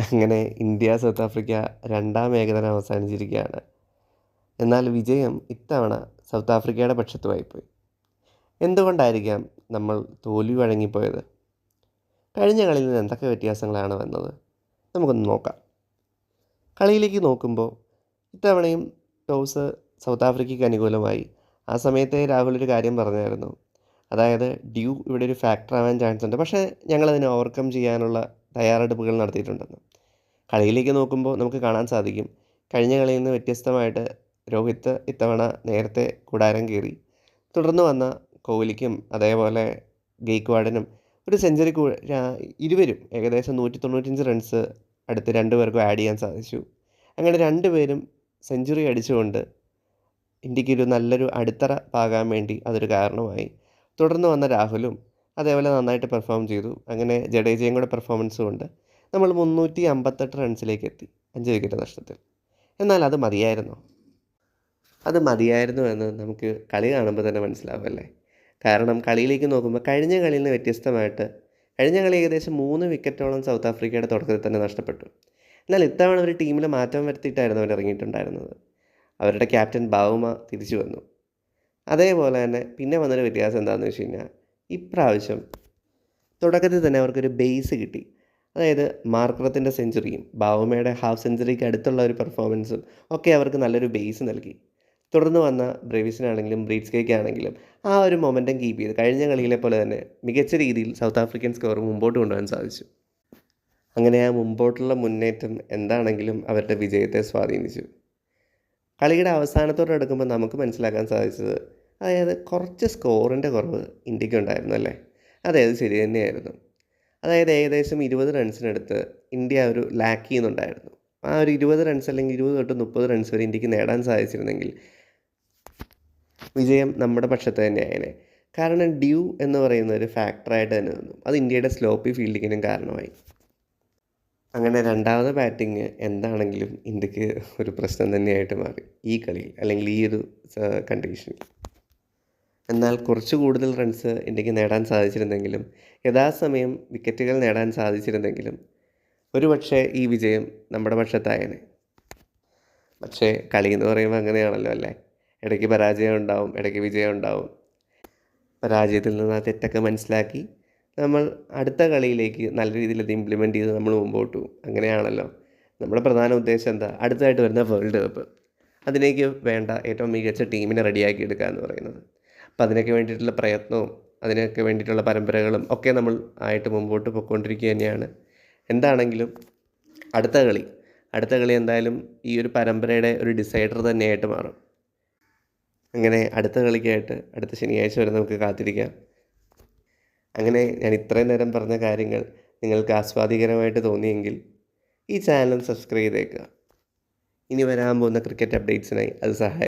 അങ്ങനെ India south Africa രണ്ടാം ഏകദിനം അവസാനിച്ചിരിക്കുകയാണ്. എന്നാൽ വിജയം ഇത്തവണ സൗത്ത് ആഫ്രിക്കയുടെ പക്ഷത്തുമായിപ്പോയി എന്തുകൊണ്ടായിരിക്കാം നമ്മൾ തോൽവി വഴങ്ങിപ്പോയത്? കഴിഞ്ഞ കളിയിൽ നിന്ന് എന്തൊക്കെ വ്യത്യാസങ്ങളാണ് വന്നത്? നമുക്കൊന്ന് നോക്കാം. കളിയിലേക്ക് നോക്കുമ്പോൾ ഇത്തവണയും ടോസ് സൗത്ത് ആഫ്രിക്കയ്ക്ക് അനുകൂലമായി. ആ സമയത്തെ രാഹുൽ ഒരു കാര്യം പറഞ്ഞായിരുന്നു. അതായത് ഡ്യൂ ഇവിടെ ഒരു ഫാക്ടർ ആവാൻ ചാൻസ് ഉണ്ട്. പക്ഷേ ഞങ്ങളതിനെ ഓവർകം ചെയ്യാനുള്ള തയ്യാറെടുപ്പുകൾ നടത്തിയിട്ടുണ്ടെന്ന്. കളിയിലേക്ക് നോക്കുമ്പോൾ നമുക്ക് കാണാൻ സാധിക്കും. കഴിഞ്ഞ കളിയിൽ നിന്ന് വ്യത്യസ്തമായിട്ട് രോഹിത് ഇത്തവണ നേരത്തെ കൂടാരം കയറി തുടർന്ന് വന്ന കോഹ്ലിക്കും അതേപോലെ ഗെയ്ക്വാഡിനും ഒരു സെഞ്ചുറി ഇരുവരും ഏകദേശം നൂറ്റി തൊണ്ണൂറ്റഞ്ച് റൺസ് അടുത്ത് രണ്ട് പേർക്കും ആഡ് ചെയ്യാൻ സാധിച്ചു. അങ്ങനെ രണ്ടുപേരും സെഞ്ചുറി അടിച്ചുകൊണ്ട് ഇന്ത്യക്കൊരു നല്ലൊരു അടിത്തറ പാകാൻ വേണ്ടി അതൊരു കാരണമായി. തുടർന്ന് വന്ന രാഹുലും അതേപോലെ നന്നായിട്ട് പെർഫോം ചെയ്തു. അങ്ങനെ ജഡേജയും കൂടെ പെർഫോമൻസ് കൊണ്ട് നമ്മൾ മുന്നൂറ്റി അമ്പത്തെട്ട് റൺസിലേക്ക് എത്തി. അഞ്ച് വിക്കറ്റ് നഷ്ടത്തിൽ. എന്നാൽ അത് മതിയായിരുന്നു? അത് മതിയായിരുന്നു എന്ന് നമുക്ക് കളി കാണുമ്പോൾ തന്നെ മനസ്സിലാവുമല്ലേ കാരണം കളിയിലേക്ക് നോക്കുമ്പോൾ കഴിഞ്ഞ കളിയിൽ നിന്ന് വ്യത്യസ്തമായിട്ട് കഴിഞ്ഞ കളി ഏകദേശം മൂന്ന് വിക്കറ്റോളം സൗത്ത് ആഫ്രിക്കയുടെ തുടക്കത്തിൽ തന്നെ നഷ്ടപ്പെട്ടു. എന്നാൽ ഇത്തവണ ഒരു ടീമിൽ മാറ്റം വരുത്തിയിട്ടായിരുന്നു അവർ ഇറങ്ങിയിട്ടുണ്ടായിരുന്നത്. അവരുടെ ക്യാപ്റ്റൻ ബാവുമ തിരിച്ചു വന്നു. അതേപോലെ തന്നെ പിന്നെ വന്നൊരു വ്യത്യാസം എന്താണെന്ന് വെച്ച് കഴിഞ്ഞാൽ ഇപ്രാവശ്യം തുടക്കത്തിൽ തന്നെ അവർക്കൊരു ബേസ് കിട്ടി. അതായത് മാർക്കറത്തിന്റെ സെഞ്ചുറിയും ബാവുമയുടെ ഹാഫ് സെഞ്ചുറിക്ക് അടുത്തുള്ള ഒരു പെർഫോമൻസും ഒക്കെ അവർക്ക് നല്ലൊരു ബേസ് നൽകി. തുടർന്ന് വന്ന ബ്രേവിസിനാണെങ്കിലും ബ്രീഡ്സ്കേക്ക് ആണെങ്കിലും ആ ഒരു മൊമെന്റം കീപ്പ് ചെയ്ത് കഴിഞ്ഞ കളിയിലെ പോലെ തന്നെ മികച്ച രീതിയിൽ സൗത്ത് ആഫ്രിക്കൻ സ്കോർ മുമ്പോട്ട് കൊണ്ടുപോകാൻ സാധിച്ചു. അങ്ങനെ ആ മുമ്പോട്ടുള്ള മുന്നേറ്റം എന്താണെങ്കിലും അവരുടെ വിജയത്തെ സ്വാധീനിച്ചു. കളിയുടെ അവസാനത്തോടെ എടുക്കുമ്പോൾ നമുക്ക് മനസ്സിലാക്കാൻ സാധിച്ചത് അതായത് കുറച്ച് സ്കോറിന്റെ കുറവ് ഇന്ത്യയ്ക്ക് ഉണ്ടായിരുന്നു അല്ലേ? അതെ അത് ശരി തന്നെയായിരുന്നു. അതായത് ഏകദേശം ഇരുപത് റൺസിനടുത്ത് ഇന്ത്യ ഒരു ലാക്ക് ചെയ്യുന്നുണ്ടായിരുന്നു. ആ ഒരു ഇരുപത് റൺസ് അല്ലെങ്കിൽ ഇരുപത് തൊട്ട് മുപ്പത് റൺസ് വരെ ഇന്ത്യയ്ക്ക് നേടാൻ സാധിച്ചിരുന്നെങ്കിൽ വിജയം നമ്മുടെ പക്ഷത്ത് തന്നെയായേനെ. കാരണം ഡ്യൂ എന്ന് പറയുന്ന ഒരു ഫാക്ടറായിട്ട് തന്നെ നിന്നു. അത് ഇന്ത്യയുടെ സ്ലോപ്പി ഫീൽഡിങ്ങിനും കാരണമായി. അങ്ങനെ രണ്ടാമത് ബാറ്റിങ് എന്താണെങ്കിലും ഇന്ത്യയ്ക്ക് ഒരു പ്രശ്നം തന്നെയായിട്ട് മാറി. ഈ കളിയിൽ അല്ലെങ്കിൽ ഈ ഒരു കണ്ടീഷനിൽ എന്നാൽ കുറച്ച് കൂടുതൽ റൺസ് ഇന്ത്യയ്ക്ക് നേടാൻ സാധിച്ചിരുന്നെങ്കിലും യഥാസമയം വിക്കറ്റുകൾ നേടാൻ സാധിച്ചിരുന്നെങ്കിലും ഒരുപക്ഷെ ഈ വിജയം നമ്മുടെ പക്ഷത്തായേനെ. പക്ഷേ കളി എന്ന് പറയുമ്പോൾ അങ്ങനെയാണല്ലോ അല്ലേ? ഇടയ്ക്ക് പരാജയം ഉണ്ടാവും ഇടയ്ക്ക് വിജയം ഉണ്ടാവും. പരാജയത്തിൽ നിന്ന് ആ തെറ്റൊക്കെ മനസ്സിലാക്കി നമ്മൾ അടുത്ത കളിയിലേക്ക് നല്ല രീതിയിൽ അത് ഇംപ്ലിമെന്റ് ചെയ്ത് നമ്മൾ മുമ്പോട്ട്. പോകും അങ്ങനെയാണല്ലോ. നമ്മുടെ പ്രധാന ഉദ്ദേശം എന്താ? അടുത്തായിട്ട് വരുന്ന വേൾഡ് കപ്പ് അതിലേക്ക് വേണ്ട ഏറ്റവും മികച്ച ടീമിനെ റെഡിയാക്കി എടുക്കുക എന്ന് പറയുന്നത്. അപ്പോൾ അതിനൊക്കെ വേണ്ടിയിട്ടുള്ള പ്രയത്നവും അതിനൊക്കെ വേണ്ടിയിട്ടുള്ള പരമ്പരകളും ഒക്കെ നമ്മൾ ആയിട്ട് മുമ്പോട്ട് പോയിക്കൊണ്ടിരിക്കുക തന്നെയാണ്. എന്താണെങ്കിലും അടുത്ത കളി അടുത്ത കളി എന്തായാലും ഈ ഒരു പരമ്പരയുടെ ഒരു ഡിസൈഡർ തന്നെയായിട്ട് മാറും. അങ്ങനെ അടുത്ത കളിക്കായിട്ട് അടുത്ത ശനിയാഴ്ച വരെ നമുക്ക് കാത്തിരിക്കാം. അങ്ങനെ ഞാൻ ഇത്രയും നേരം പറഞ്ഞ കാര്യങ്ങൾ നിങ്ങൾക്ക് ആസ്വാദികരമായിട്ട് തോന്നിയെങ്കിൽ ഈ ചാനൽ സബ്സ്ക്രൈബ് ചെയ്തേക്കുക. ഇനി വരാൻ പോകുന്ന ക്രിക്കറ്റ് അപ്ഡേറ്റ്സിനായി അത് സഹായം